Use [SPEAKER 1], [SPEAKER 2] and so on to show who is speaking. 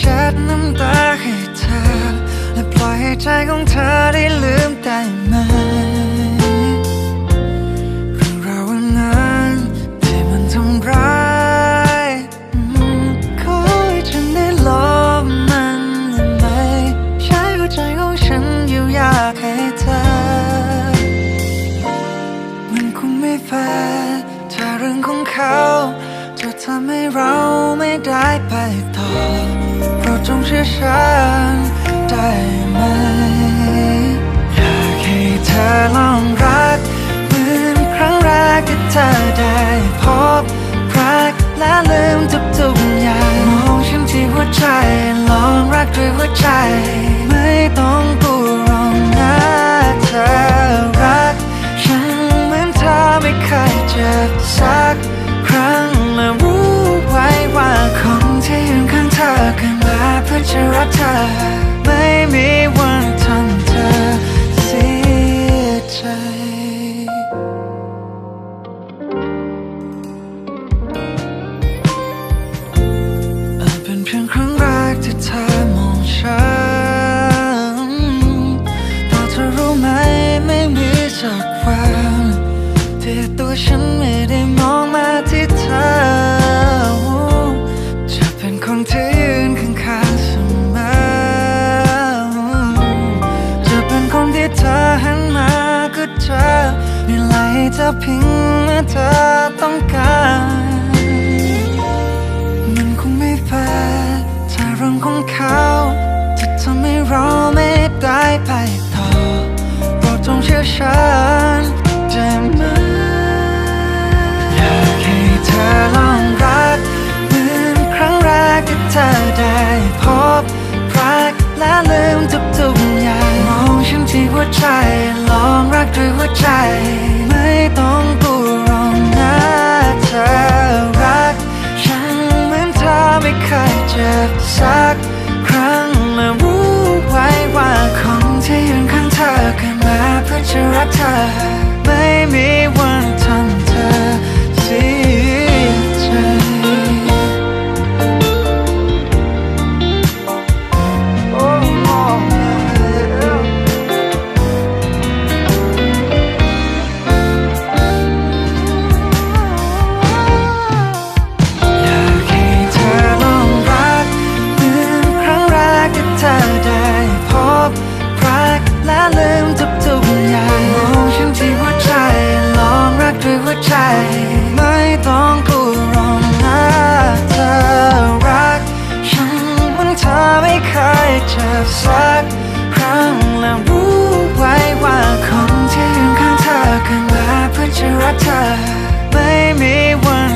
[SPEAKER 1] เช็ดน้ำตาให้เธอ และปล่อยให้ใจของเธอได้ลืมได้ไหม จะช่ อาจเป็นเพียงครั้งแรกที่เธอมองฉันแต่เธอรู้ไหมไม่มีจากความที่ตัวฉัน มีไหลจะพิงเมื่อเธอต้องการมันคงไม่แฟร์ถ้าเรื่องของเขาจะทำให้เราไม่ได้ไปต่อโปรดจงเชื่อฉันักครั้งและรู้ไว้ว่าคงจะยืนข้างเธอกันมาเพื่อจะรักเธอ จะสักครั้งและรู้ไว้ว่าคนที่ยืนข้างเธอข้างหลัเพื่อจะรักเธอไม่มีวัน